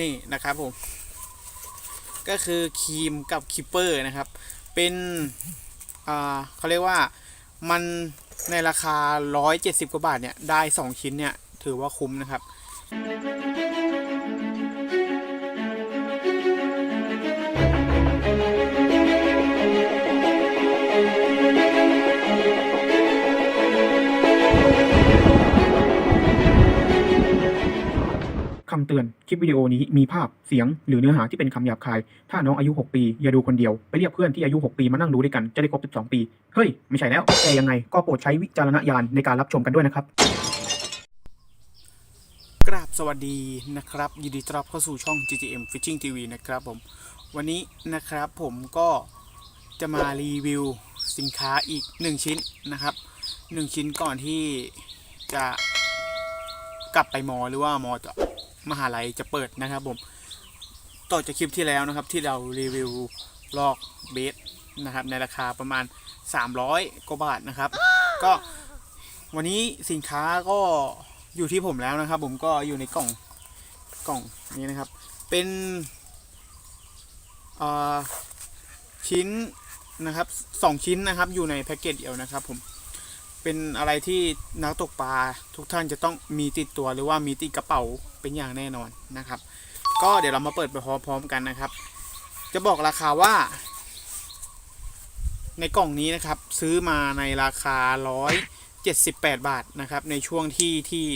นี่นะครับผม ก็คือครีมกับคิปเปอร์นะครับ เป็นอ่าเขาเรียกว่ามันในราคา 170 กว่าบาทเนี่ย ได้ 2 ชิ้นเนี่ย ถือว่าคุ้มนะครับ เตือน คลิปวิดีโอนี้มีภาพ เสียง หรือเนื้อหาที่เป็นคำหยาบคาย ถ้าน้องอายุ 6 ปี อย่าดูคนเดียว ไปเรียกเพื่อนที่อายุ 6 ปีมานั่งดูด้วยกัน จะได้ครบ 12 ปี เฮ้ย ไม่ใช่แล้ว แต่ยังไง ก็โปรดใช้วิจารณญาณในการรับชมกันด้วยนะครับ กราบสวัสดีนะครับ ยินดีต้อนรับเข้าสู่ช่อง GTM Fishing TV นะครับผม วันนี้นะครับผมก็จะมารีวิวสินค้าอีก 1 ชิ้นนะครับ 1 ชิ้นก่อนที่จะกลับไปมอหรือว่ามอจะ มหาลัยจะเปิดนะครับผมต่อจากคลิปที่แล้วนะครับที่เรารีวิวลอกเบสนะครับในราคาประมาณ 300กว่าบาทนะครับ ก็วันนี้สินค้าก็อยู่ที่ผมแล้วนะครับ ผมก็อยู่ในกล่องกล่องนี้นะครับ เป็นอ่อชิ้นนะครับสองชิ้นนะครับอยู่ในแพ็กเกจเดียวนะครับผม เป็นอะไรที่นักตกปลาทุกท่านจะต้องมีติดตัวหรือว่ามีติดกระเป๋าเป็นอย่างแน่นอนนะครับ ก็เดี๋ยวเรามาเปิดไปพร้อมๆกันนะครับ จะบอกราคาว่า ในกล่องนี้นะครับ ซื้อมาในราคา 178 บาทนะครับ ในช่วงที่ที่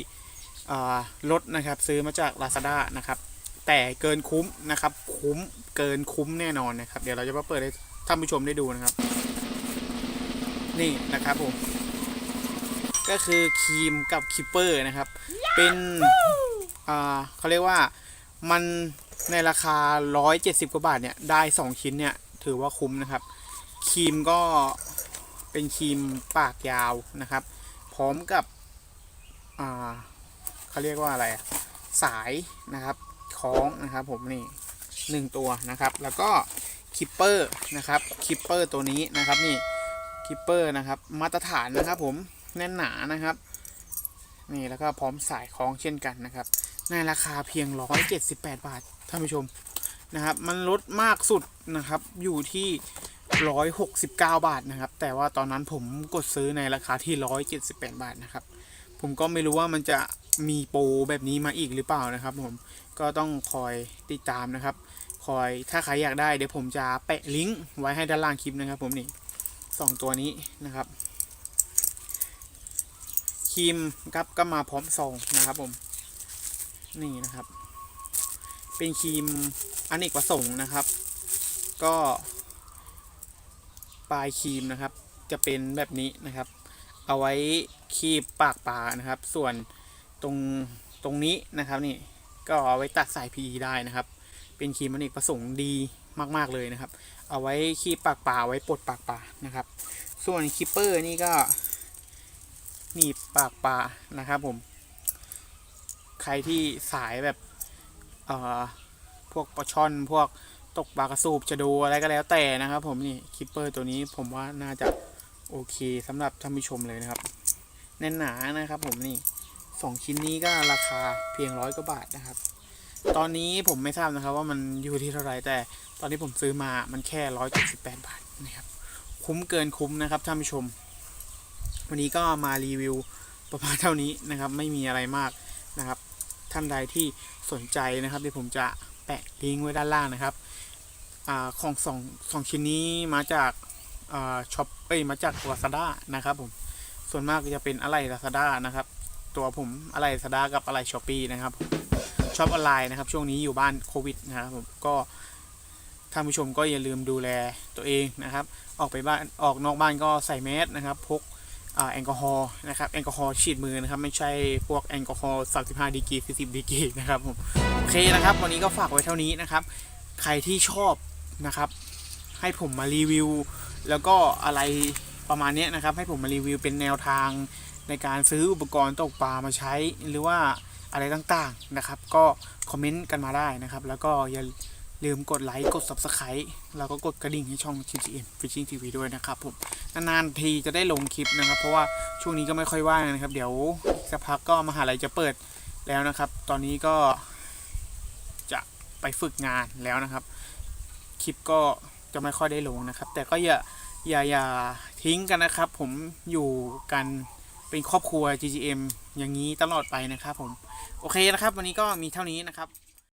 ลดนะครับ ซื้อมาจาก Lazada นะครับ แต่เกินคุ้มนะครับ คุ้มเกินคุ้มแน่นอนนะครับ เดี๋ยวเราจะมาเปิดให้ท่านผู้ชมได้ดูนะครับ นี่นะครับผม ก็คือครีมกับคิปเปอร์นะครับ เป็นอ่าเขาเรียกว่ามันในราคา 170 กว่าบาทเนี่ย ได้ 2 ชิ้นเนี่ย ถือว่าคุ้มนะครับ ครีมก็เป็นครีมปากยาวนะครับ พร้อมกับอ่าเขาเรียกว่าอะไรอะสายนะครับคล้องนะครับผมนี่หนึ่งตัวนะครับ แล้วก็คิปเปอร์นะครับคิปเปอร์ตัวนี้นะครับนี่คิปเปอร์นะครับ มาตรฐานนะครับผม แน่นหนานะครับ นี่แล้วก็พร้อมสายคล้องเช่นกันนะครับ ในราคาเพียง 178 บาทท่านผู้ชมนะครับ มันลดมากสุดนะครับอยู่ที่ 169 บาทนะครับ แต่ว่าตอนนั้นผมกดซื้อในราคาที่ 178 บาทนะครับ ผมก็ไม่รู้ว่ามันจะมีโปรแบบนี้มาอีกหรือเปล่านะครับผมก็ต้องคอยติดตามนะครับ คอยถ้าใครอยากได้เดี๋ยวผมจะแปะลิงก์ไว้ให้ด้านล่างคลิปนะครับ ผมนี่สองตัวนี้นะครับ ครีมครับก็มาพร้อมซองนะครับผม นี่นะครับ เป็นครีมอนเนกประสงค์นะครับ ก็ปลายครีมนะครับ จะเป็นแบบนี้นะครับ เอาไว้คีบปากปลานะครับ ส่วนตรงตรงนี้นะครับนี่ก็เอาไว้ตัดสาย PE ได้นะครับ เป็นครีมอนเนกประสงค์ดีมาก ๆ เลยนะครับ เอาไว้คีบปากปลาไว้ปลดปากปลานะครับ ส่วนคิปเปอร์นี่ก็ หนีบปากปลานะครับผม ใครที่สายแบบเอ่อพวกปลาช่อนพวกตกปลากระสูบจะดูอะไรก็แล้วแต่นะครับ ผมนี่คิปเปอร์ตัวนี้ผมว่าน่าจะโอเคสำหรับท่านผู้ชมเลยนะครับ แน่นหนานะครับ ผมนี่สองชิ้นนี้ก็ราคาเพียงร้อยกว่าบาทนะครับ ตอนนี้ผมไม่ทราบนะครับ ว่ามันอยู่ที่เท่าไหร่แต่ตอนนี้ผมซื้อมามันแค่ร้อยเจ็ดสิบแปดบาทนะครับ คุ้มเกินคุ้มนะครับท่านผู้ชม วันนี้ก็มารีวิวประมาณเท่านี้นะครับ ไม่มีอะไรมากนะครับ ท่านใดที่สนใจนะครับเดี๋ยวผมจะแปะลิงก์ไว้ด้านล่างนะครับอของสองสองชิ้นนี้มาจากช็อปเอ้ยมาจาก Lazada นะครับผมส่วนมากจะเป็นอะไร Lazada นะครับ ตัวผมอะไร Lazada กับอะไร s h อ p e e นะครับช็อปออนไลน์นะครับ ช่วงนี้อยู่บ้านโควิดนะครับผมก็ท่านผู้ชมก็อย่าลืมดูแลตัวเองนะครับ ออกไปบ้านออกนอกบ้านก็ใส่แมสนะครับ พก แอลกอฮอล์นะครับแอลกอฮอล์ฉีดมือนะครับ ไม่ใช่พวกแอลกอฮอล์35ดีกรี40ดีกรีนะครับผมโอเคนะครับ วันนี้ก็ฝากไว้เท่านี้นะครับ ใครที่ชอบนะครับ ให้ผมมารีวิว แล้วก็อะไรประมาณเนี้ยนะครับ ให้ผมมารีวิวเป็นแนวทางในการซื้ออุปกรณ์ตกปลามาใช้หรือว่าอะไรต่างๆนะครับ ก็คอมเมนต์กันมาได้นะครับ แล้วก็อย่า ลืมกดไลค์กด Subscribe แล้วก็กดกระดิ่งให้ช่อง TGM Fishing TV ด้วยนะครับผม นานๆทีจะได้ลงคลิปนะครับ เพราะว่าช่วงนี้ก็ไม่ค่อยว่างนะครับ เดี๋ยวสักพักก็มหาลัยจะเปิดแล้วนะครับ ตอนนี้ก็จะไปฝึกงานแล้วนะครับ คลิปก็จะไม่ค่อยได้ลงนะครับ แต่ก็อย่าอย่าอย่าทิ้งกันนะครับ ผมอยู่กันเป็นครอบครัว GGM อย่างนี้ตลอดไปนะครับผม โอเคนะครับ วันนี้ก็มีเท่านี้นะครับ